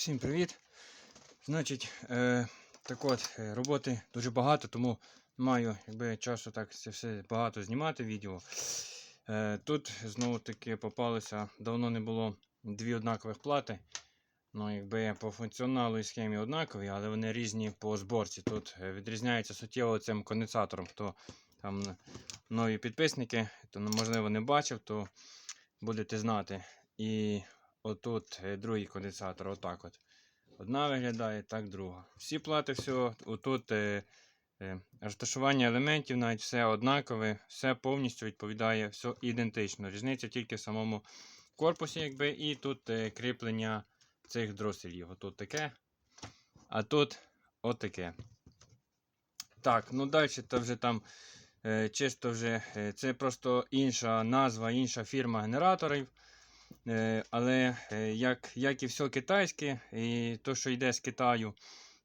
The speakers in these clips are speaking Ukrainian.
Всім привіт! Значить, е, так от, е, роботи дуже багато, тому маю якби, часу так це все багато знімати відео. Е, тут знову таки попалося, давно не було дві однакових плати. Ну, якби по функціоналу і схемі однакові, але вони різні по зборці. Тут е, відрізняється суттєво цим конденсатором. Хто там нові підписники, то ну, можливо не бачив, то будете знати. І отут е, другий конденсатор, отак от. Одна виглядає, так друга. Всі плати, все, отут е, е, розташування елементів, навіть все однакове, все повністю відповідає, все ідентично. Різниця тільки в самому корпусі, якби, і тут е, кріплення цих дроселів. Отут таке, а тут отаке. Так, ну далі то вже там е, чисто вже е, це просто інша назва, інша фірма генераторів. Е, але е, як, як і все китайське, і то, що йде з Китаю,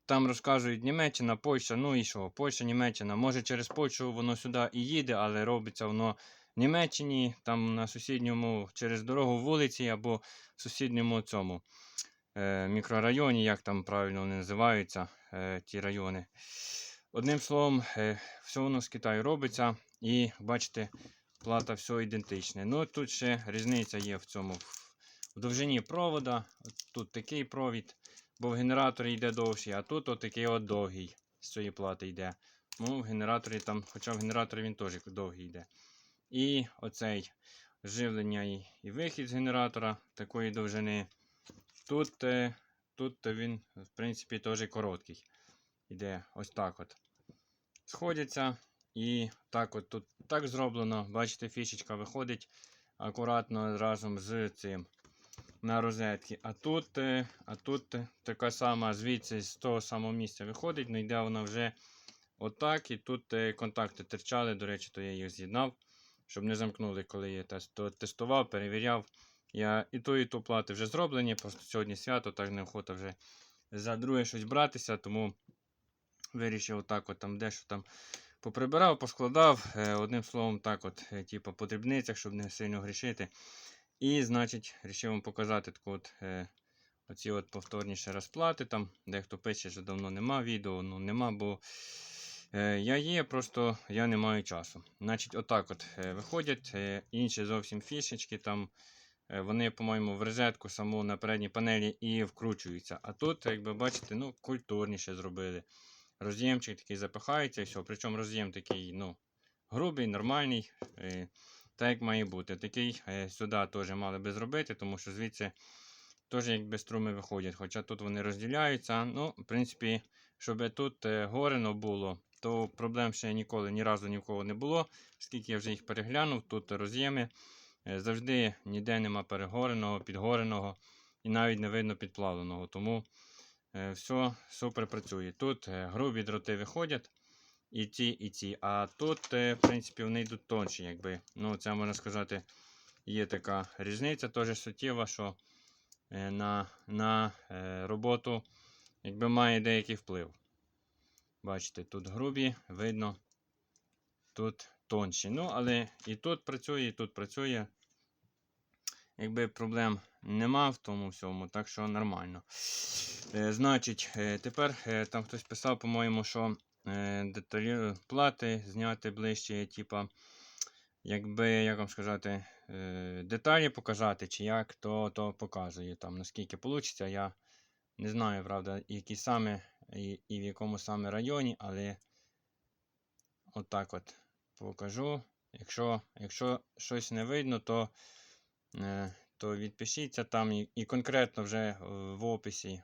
там розказують Німеччина, Польща, ну і що, Польща, Німеччина. Може через Польщу воно сюди і їде, але робиться воно в Німеччині, там на сусідньому, через дорогу вулиці або в сусідньому цьому е, мікрорайоні, як там правильно вони називаються, ті райони. Одним словом, все воно з Китаю робиться, і бачите, плата все ідентичне. Ну тут ще різниця є в цьому. В довжині провода. Тут такий провід, бо в генераторі йде довший, а тут отакий от довгий з цієї плати йде. Ну, в генераторі там, хоча в генераторі він теж довгий йде. І оцей живлення і, і вихід з генератора такої довжини. Тут, е, тут він, в принципі, теж короткий. Іде ось так от. Сходяться. І так от тут так зроблено. Бачите, фішечка виходить акуратно разом з цим на розетки. А тут е, а тут така сама звідси з того самого місця виходить, ну йде вона вже отак. І тут е, контакти терчали. До речі, то я їх з'єднав, щоб не замкнули, коли я тестував, перевіряв. Я і ту, і ту плати вже зроблені. Просто сьогодні свято, так неохота вже за друге щось братися, тому вирішив отак от там дещо там поприбирав, поскладав. е, Одним словом, так от, е, типу, по дрібницях, щоб не сильно грішити. І, значить, вирішив вам показати таку от, е, оці от повторніші розплати. Там дехто пише, що давно нема відео, ну нема, бо я є, просто я не маю часу. Значить, отак от виходять інші зовсім фішечки. там. Вони, по-моєму, в розетку саму на передній панелі і вкручуються. А тут, як ви бачите, ну, культурніше зробили. Роз'ємчик такий запихається і все. Причому роз'єм такий, ну, грубий, нормальний. Е, так як має бути. Такий е, сюди теж мали би зробити, тому що звідси теж якби струми виходять. Хоча тут вони розділяються. Ну, в принципі, щоб тут е, горено було, то проблем ще ніколи ні разу ні в кого не було. Скільки я вже їх переглянув, тут роз'єми. Завжди ніде нема перегореного, підгореного і навіть не видно підплавленого. Тому все супер працює. Тут е, грубі дроти виходять. І ті, і ті. А тут, е, в принципі, вони йдуть тонші, якби. Ну, це можна сказати, є така різниця, теж суттєва, що е, на, на е, роботу якби має деякий вплив. Бачите, тут грубі, видно, тут тонші. Ну, але і тут працює, і тут працює. Якби проблем нема в тому всьому, так що нормально. Е, значить, е, тепер е, там хтось писав, по-моєму, що е, деталі плати зняти ближче, типа, якби, як вам сказати, е, деталі показати, чи як, то, то показує там, наскільки вийде. Я не знаю, правда, які саме і, і в якому саме районі, але отак от покажу. Якщо, якщо щось не видно, то, то відпишіться там і, конкретно вже е, в описі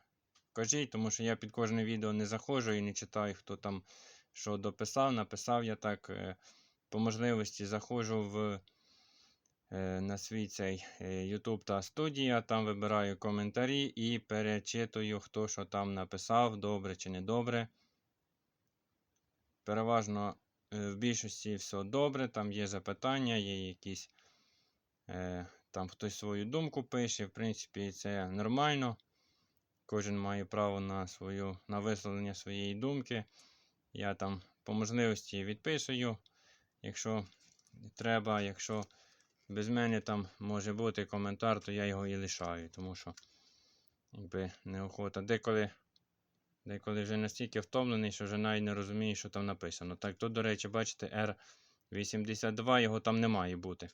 кажіть, тому що я під кожне відео не заходжу і не читаю, хто там що дописав, написав. Я так е, по можливості заходжу в, е, на свій цей е, YouTube та студія, там вибираю коментарі і перечитую, хто що там написав, добре чи не добре. Переважно е, в більшості все добре, там є запитання, є якісь. Е, там хтось свою думку пише, в принципі, це нормально. Кожен має право на свою, на висловлення своєї думки. Я там по можливості відписую, якщо треба, якщо без мене там може бути коментар, то я його і лишаю. Тому що якби неохота. Деколи, деколи вже настільки втомлений, що вже навіть не розумію, що там написано. Так, тут, до речі, бачите, R82, його там не має бути.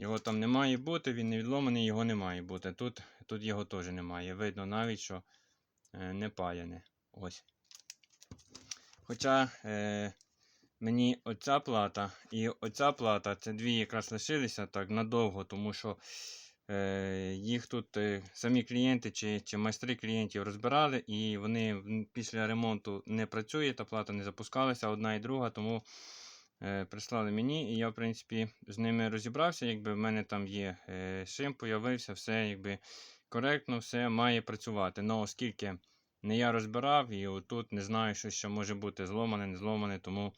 Його там не має бути, він не відломаний, його не має бути. Тут, тут його теж немає. Видно навіть, що е, не паяне. Ось. Хоча е, мені оця плата і оця плата, це дві якраз лишилися так надовго, тому що е, їх тут е, самі клієнти чи, чи майстри клієнтів розбирали, і вони після ремонту не працює, та плата не запускалася одна і друга, тому прислали мені, і я, в принципі, з ними розібрався. Якби в мене там є е, шим, появився, все якби коректно, все має працювати. Ну, оскільки не я розбирав, і отут не знаю, що ще може бути зломане, не зломане, тому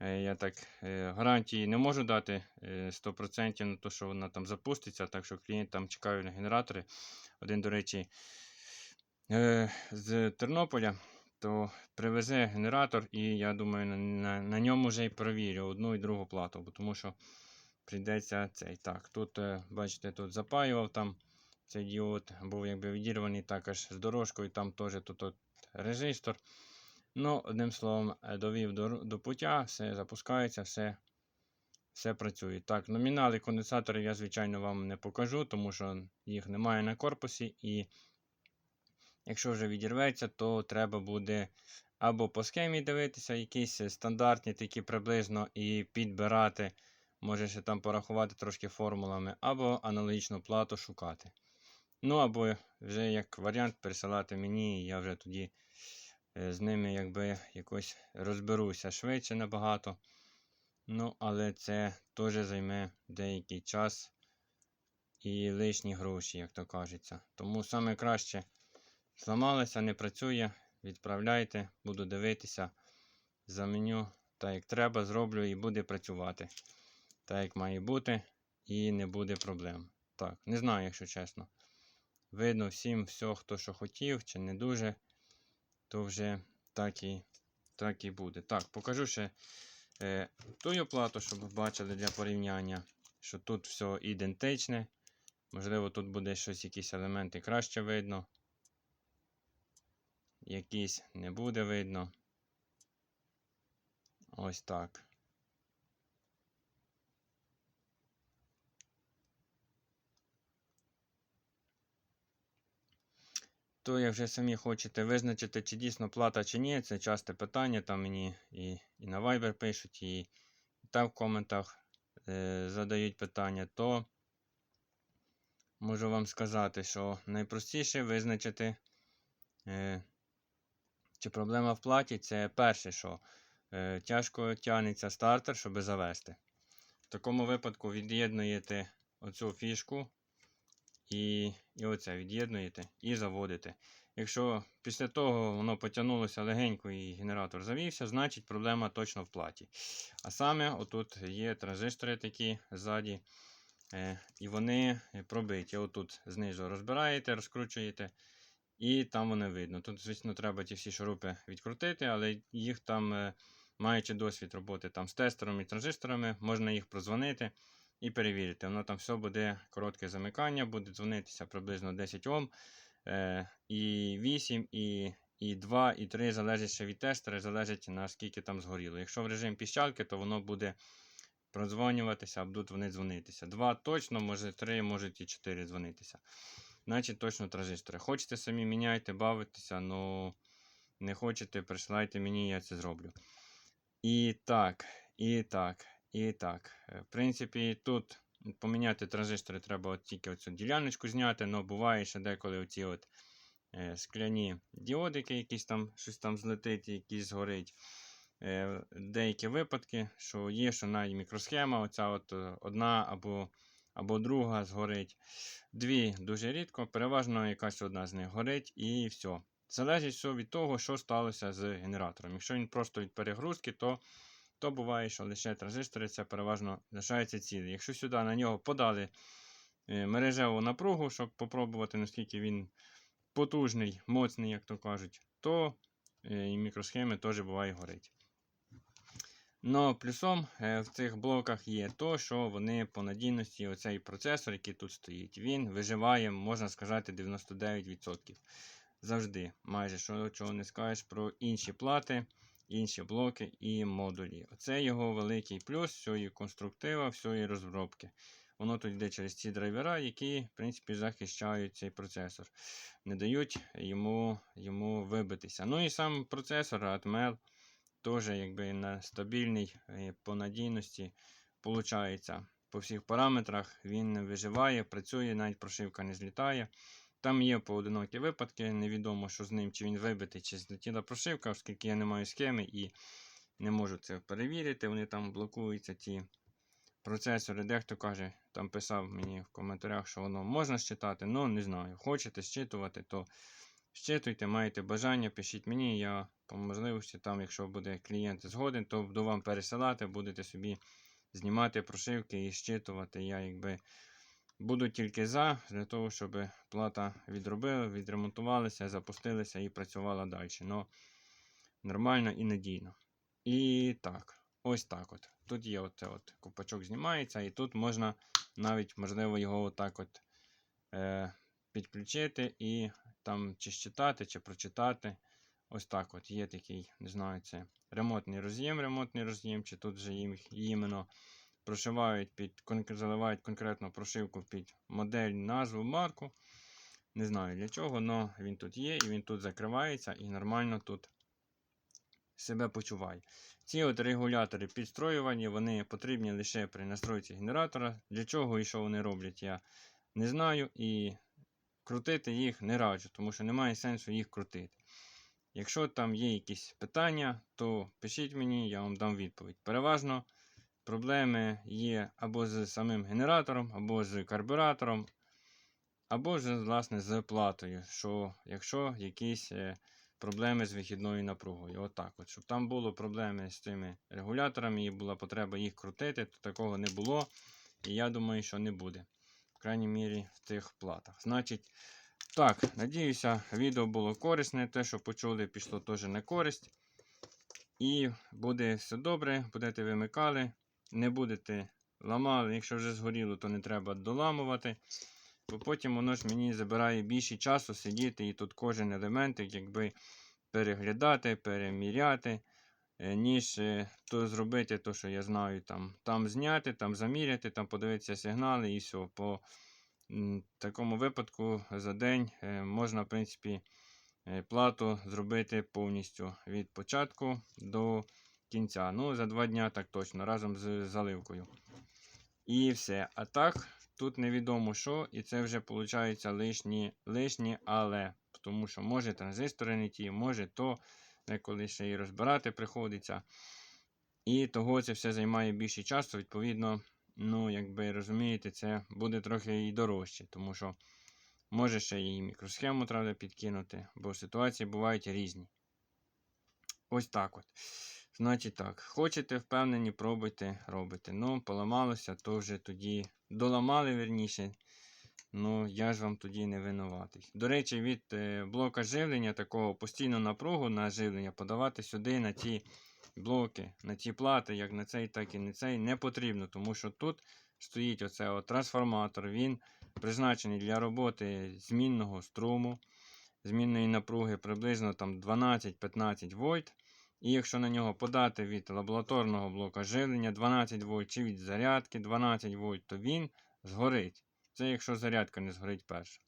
е, я так е, гарантії не можу дати е, 100% на те, що вона там запуститься, так що клієнт там чекає на генератори. Один, до речі, е, з Тернополя, то привезе генератор, і я думаю, на, на, на ньому вже й перевірю одну і другу плату, тому що прийдеться цей. Так, тут, е, бачите, тут запаював там цей діод, був якби відірваний також з дорожкою, там теж тут от резистор. Ну, одним словом, е, довів до, до пуття, все запускається, все, все працює. Так, номінали конденсаторів я, звичайно, вам не покажу, тому що їх немає на корпусі. І якщо вже відірветься, то треба буде або по схемі дивитися, якісь е, стандартні такі приблизно, і підбирати. Може ще там порахувати трошки формулами, або аналогічну плату шукати. Ну, або вже як варіант пересилати мені, і я вже тоді е, з ними якби якось розберуся швидше набагато. Ну, але це теж займе деякий час і лишні гроші, як то кажеться. Тому саме краще зламалося, не працює, відправляйте, буду дивитися, заменю так як треба, зроблю і буде працювати. Так як має бути, і не буде проблем. Так, не знаю, якщо чесно. Видно всім все, хто що хотів, чи не дуже, то вже так і, так і буде. Так, покажу ще е, ту оплату, щоб ви бачили для порівняння, що тут все ідентичне. Можливо, тут буде щось, якісь елементи краще видно. Якісь не буде видно. Ось так. То як вже самі хочете визначити, чи дійсно плата, чи ні, це часте питання. Там мені і, і на Viber пишуть, і, і там в коментах е, задають питання, то можу вам сказати, що найпростіше визначити, е, чи проблема в платі, це перше, що е, тяжко тягнеться стартер, щоб завести. В такому випадку від'єднуєте оцю фішку і, і оце від'єднуєте і заводите. Якщо після того воно потягнулося легенько і генератор завівся, значить проблема точно в платі. А саме, отут є транзистори такі ззаді, е, і вони пробиті. Отут знизу розбираєте, розкручуєте, і там вони видно. Тут, звісно, треба ті всі шурупи відкрутити, але їх там, е, маючи досвід роботи там з тестером і транзисторами, можна їх прозвонити і перевірити. Воно там все буде коротке замикання, буде дзвонитися приблизно 10 Ом. Е, і 8, і, і 2, і 3 залежить ще від тестера, залежить наскільки там згоріло. Якщо в режим піщалки, то воно буде продзвонюватися, а будуть вони дзвонитися. 2 точно, може 3, може і 4 дзвонитися. Значить, точно транзистори. Хочете самі міняйте, бавитеся, ну не хочете, присилайте мені, я це зроблю. І так, і так, і так. Е, В принципі, тут поміняти транзистори треба от тільки оцю діляночку зняти, але буває ще деколи оці от е, скляні діодики, якісь там щось там злетить, якісь згорить. Е, деякі випадки, що є, що навіть мікросхема, оця от одна або, або друга згорить. Дві дуже рідко, переважно якась одна з них горить і все. Залежить все від того, що сталося з генератором. Якщо він просто від перегрузки, то то буває, що лише транзистори це переважно лишається цілий. Якщо сюди на нього подали е, мережеву напругу, щоб попробувати, наскільки він потужний, моцний, як то кажуть, то е, і мікросхеми теж буває горить. Но плюсом е, в цих блоках є то, що вони по надійності, оцей процесор, який тут стоїть, він виживає, можна сказати, 99%. Завжди, майже що чого не скажеш про інші плати, інші блоки і модулі. Оце його великий плюс всієї конструктива, всієї розробки. Воно тут йде через ці драйвера, які, в принципі, захищають цей процесор, не дають йому йому вибитися. Ну і сам процесор Atmel теж якби на стабільний по надійності получається. По всіх параметрах він виживає, працює, навіть прошивка не злітає. Там є поодинокі випадки, невідомо, що з ним, чи він вибитий, чи злетіла прошивка, оскільки я не маю схеми і не можу це перевірити. Вони там блокуються ті процесори. Дехто каже, там писав мені в коментарях, що воно можна щитати, але не знаю. Хочете щитувати, то щитуйте, маєте бажання, пишіть мені. Я по можливості, там, якщо буде клієнт згоден, то буду вам пересилати, будете собі знімати прошивки і щитувати. Я якби буду тільки за, для того, щоб плата відробила, відремонтувалася, запустилася і працювала далі. Но нормально і надійно. І так, ось так от. Тут є оце от купачок знімається, і тут можна навіть, можливо, його отак от е, підключити і там чи щитати, чи прочитати. Ось так от. Є такий, не знаю, це ремонтний роз'єм, ремонтний роз'єм, чи тут вже їм, іменно прошивають під, заливають конкретно прошивку під модель, назву, марку. Не знаю для чого, але він тут є, і він тут закривається і нормально тут себе почуває. Ці от регулятори підстроювані, вони потрібні лише при настройці генератора. Для чого і що вони роблять, я не знаю. І крутити їх не раджу, тому що немає сенсу їх крутити. Якщо там є якісь питання, то пишіть мені, я вам дам відповідь. Переважно проблеми є або з самим генератором, або з карбюратором, або ж, власне, з платою. Що якщо якісь е, проблеми з вихідною напругою. Отак от. Щоб там було проблеми з цими регуляторами і була потреба їх крутити, то такого не було. І я думаю, що не буде. В крайній мірі в цих платах. Значить, так, надіюся, відео було корисне. Те, що почули, пішло теж на користь. І буде все добре, будете вимикали, не будете ламали. Якщо вже згоріло, то не треба доламувати. Бо потім воно ж мені забирає більше часу сидіти і тут кожен елемент, якби переглядати, переміряти, ніж е, то зробити, то, що я знаю, там, там зняти, там заміряти, там подивитися сигнали і все. По такому випадку за день е, можна, в принципі, е, плату зробити повністю від початку до кінця. Ну, за два дня так точно, разом з заливкою. І все. А так, тут невідомо що, і це вже виходить лишні, лишні але. Тому що може транзистори не ті, може то, деколи ще і розбирати приходиться. І того це все займає більше часу. Відповідно, ну, якби розумієте, це буде трохи і дорожче, тому що може ще і мікросхему треба підкинути, бо ситуації бувають різні. Ось так от. Значить так, хочете впевнені, пробуйте, робите. Ну, поламалося, то вже тоді доламали верніше. Ну, я ж вам тоді не винуватий. До речі, від е, блока живлення такого постійну напругу на живлення подавати сюди на ті блоки, на ті плати, як на цей, так і на цей, не потрібно, тому що тут стоїть оце от трансформатор. Він призначений для роботи змінного струму, змінної напруги приблизно там 12-15 вольт. І якщо на нього подати від лабораторного блока живлення 12 вольт чи від зарядки 12 вольт, то він згорить. Це якщо зарядка не згорить перша.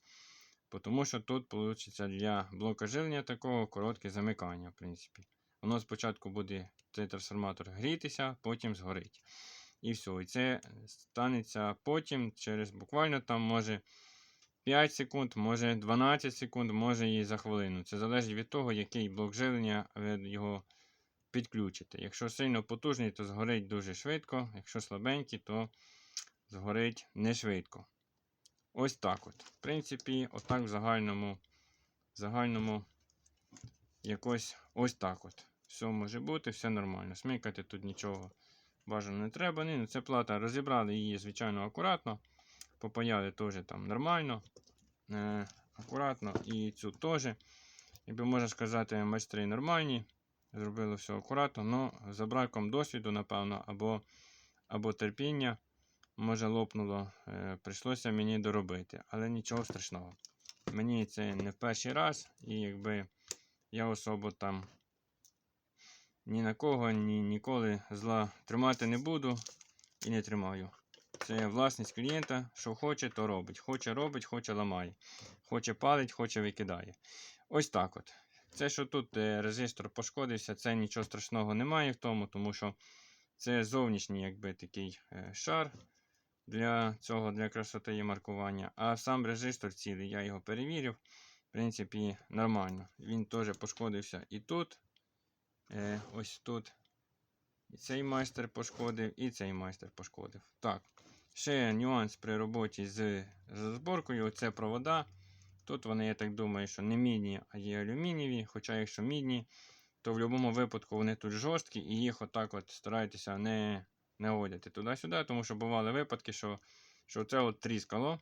Тому що тут вийде для блока живлення такого коротке замикання, в принципі. Воно спочатку буде цей трансформатор грітися, потім згорить. І все. І це станеться потім, через буквально там може 5 секунд, може 12 секунд, може і за хвилину. Це залежить від того, який блок живлення ви його підключите. Якщо сильно потужний, то згорить дуже швидко. Якщо слабенький, то згорить не швидко. Ось так от. В принципі, отак в загальному, загальному якось ось так от. Все може бути, все нормально. Смикати тут нічого бажано не треба. Ні, ну це плата розібрали її, звичайно, акуратно. Попаяли теж там нормально. Е, акуратно. І цю теж. Якби можна сказати, майстри нормальні. зробили все акуратно, але за браком досвіду, напевно, або, або терпіння, може лопнуло, е, прийшлося мені доробити, але нічого страшного. Мені це не в перший раз, і якби я особо там ні на кого, ні ніколи зла тримати не буду і не тримаю. Це власність клієнта, що хоче, то робить. Хоче робить, хоче ламає. Хоче палить, хоче викидає. Ось так от. Це, що тут е, резистор пошкодився, це нічого страшного немає в тому, тому що це зовнішній якби такий е, шар для цього, для красоти є маркування. А сам резистор цілий, я його перевірив. В принципі, нормально. Він теж пошкодився і тут. Е, ось тут. І цей майстер пошкодив, і цей майстер пошкодив. Так. Ще нюанс при роботі з з зборкою це провода. Тут вони, я так думаю, що не мідні, а є алюмінієві. Хоча, якщо мідні, то в будь-якому випадку вони тут жорсткі і їх отак от старайтеся не не одяти туди-сюди, тому що бували випадки, що що це от тріскало.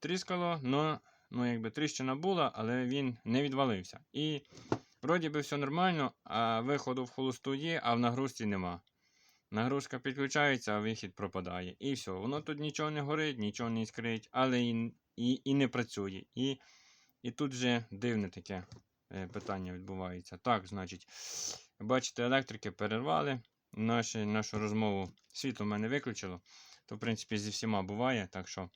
Тріскало, но, ну, якби тріщина була, але він не відвалився. І вроді би все нормально, а виходу в холосту є, а в нагрузці нема. Нагрузка підключається, а вихід пропадає. І все. Воно тут нічого не горить, нічого не іскрить, але і і, і не працює. І і тут вже дивне таке е, питання відбувається. Так, значить, бачите, електрики перервали наші, нашу розмову. Світло в мене виключило. То, в принципі, зі всіма буває. Так що,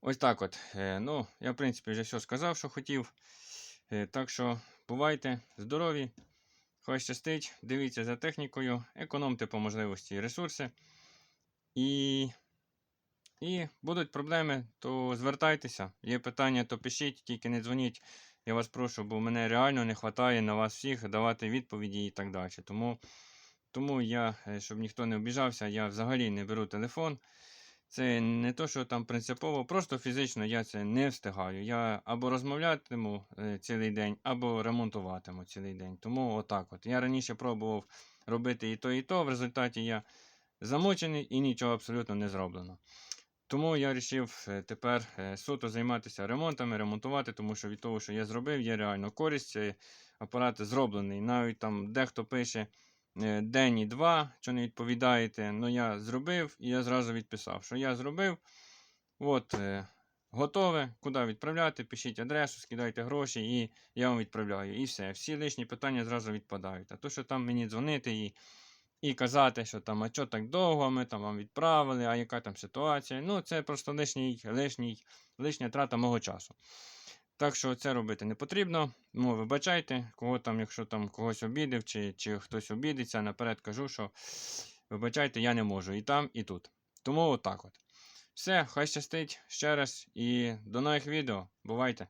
ось так от. Е, ну, я, в принципі, вже все сказав, що хотів. Е, так що, бувайте здорові. Хай щастить, дивіться за технікою, економте по можливості ресурси. І і будуть проблеми, то звертайтеся. Є питання, то пишіть, тільки не дзвоніть. Я вас прошу, бо мене реально не вистачає на вас всіх давати відповіді і так далі. Тому тому я, е, щоб ніхто не обіжався, я взагалі не беру телефон. Це не то, що там принципово, просто фізично я це не встигаю. Я або розмовлятиму е, цілий день, або ремонтуватиму цілий день. Тому отак от. Я раніше пробував робити і то, і то. В результаті я замучений і нічого абсолютно не зроблено. Тому я вирішив тепер е, суто займатися ремонтами, ремонтувати, тому що від того, що я зробив, є реально користь. Апарат зроблений. Навіть там дехто пише день і два, що не відповідаєте. Ну я зробив і я зразу відписав, що я зробив. От, е, готове. Куди відправляти? Пишіть адресу, скидайте гроші, і я вам відправляю. І все. Всі лишні питання зразу відпадають. А то, що там мені дзвонити і і казати, що там, а що так довго, ми там вам відправили, а яка там ситуація. Ну, це просто лишній, лишній, лишня трата мого часу. Так що це робити не потрібно. Ну, вибачайте, кого там, якщо там когось обідив, чи чи хтось обідеться, наперед кажу, що вибачайте, я не можу і там, і тут. Тому отак от. Все, хай щастить ще раз і до нових відео. Бувайте!